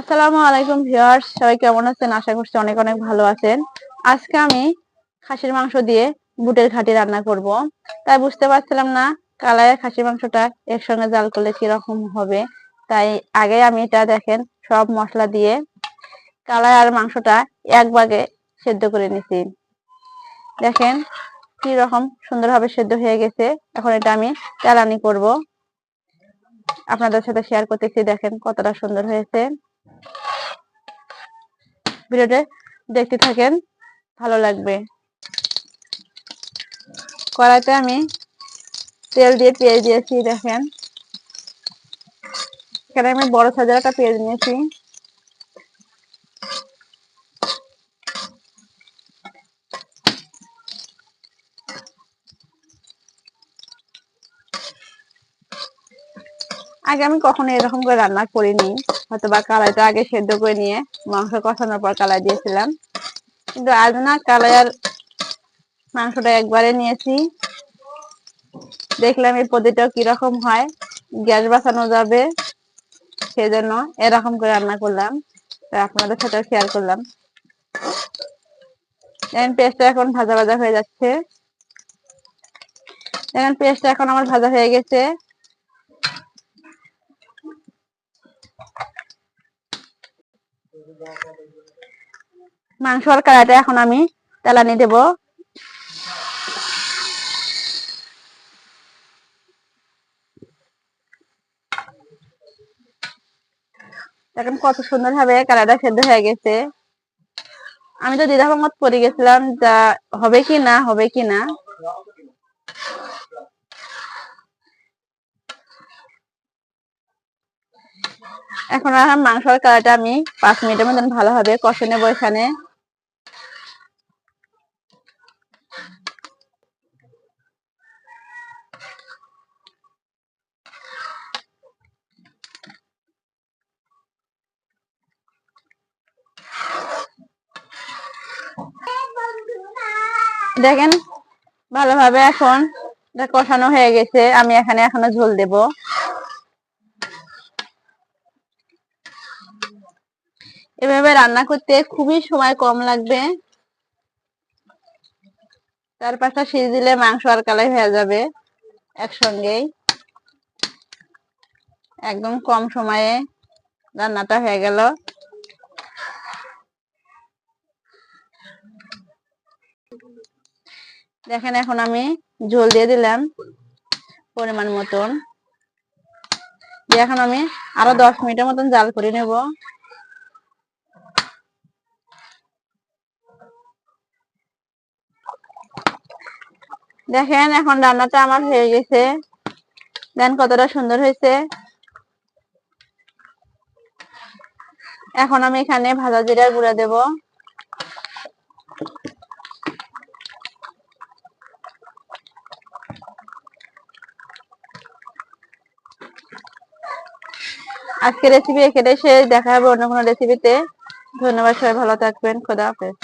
আসসালামু আলাইকুম ভিউয়ার্স, সবাই কেমন আছেন? আশা করছি অনেক অনেক ভালো আছেন। আজকে আমি খাসির মাংস দিয়ে বুটের ঘাটি রান্না করব। তাই বুঝতে পারছিলাম না আর খাসির মাংসটা একসঙ্গে জাল করলে কীরকম হবে। তাই আগে আমি এটা দেখেন, সব মশলা দিয়ে কালাই আর মাংসটা এক ভাগে সেদ্ধ করে নিছি। দেখেন কি রকম সুন্দরভাবে সেদ্ধ হয়ে গেছে। এখন এটা আমি চালানি করব। আপনাদের সাথে শেয়ার করতেছি, দেখেন কতটা সুন্দর হয়েছে। ভিডিওটা দেখতে থাকেন, ভালো লাগবে। কড়াইতে আমি তেল দিয়ে পেঁয়াজ দিয়েছি, দেখেন। এখানে আমি বড় সাজার একটা পেঁয়াজ নিয়েছি। আগে আমি কখনো এরকম করে রান্না করিনি। হয়তো বা কালাইটা আগে সেদ্ধ করে নিয়ে মাংস কষানোর পর কালাই দিয়েছিলাম। কিন্তু আজ না কালাই আর মাংসটা একবারে নিয়েছি। দেখলাম এই পদ্ধতিটাও কীরকম হয়, গ্যাস বাঁচানো যাবে, সেজন্য এরকম করে রান্না করলাম। আপনাদের সাথে শেয়ার করলাম। দেখেন, পেস্টটা এখন ভাজা ভাজা হয়ে যাচ্ছে। দেখেন, পেস্টটা এখন আমার ভাজা হয়ে গেছে। মাংস আর কড়াইটা এখন আমি তেলানি দেব। দেখেন কত সুন্দর ভাবে কালারটা সেদ্ধ হয়ে গেছে। আমি তো দ্বিধাভঙ্গত পড়ে গেছিলাম যা হবে কি না, হবে কি না? এখন আর মাংসের কালারটা আমি পাঁচ মিনিটের মতন ভালোভাবে কষে নেব এখানে। দেখেন, ভালোভাবে এখন কষানো হয়ে গেছে। আমি এখানে এখনও ঝোল দেব। এভাবে রান্না করতে খুবই সময় কম লাগবে। চার পাঁচটা সিজ দিলে মাংস আর কালাই হয়ে যাবে একসঙ্গেই। একদম কম সময়ে রান্নাটা হয়ে গেল। দেখেন এখন আমি ঝোল দিয়ে দিলাম পরিমাণ মতন। এখন আমি আরও দশ মিনিটের মতন জাল করে নেব। দেখেন, এখন রান্নাটা আমার হয়ে গেছে। দেন কতটা সুন্দর হয়েছে। এখন আমি এখানে ভাজা জিরার গুঁড়া দেব। আজকে রেসিপি এখানে শেষ, দেখা হবে অন্য কোনো রেসিপিতে ধন্যবাদ সবাই, ভালো থাকবেন। খোদা হাফেজ।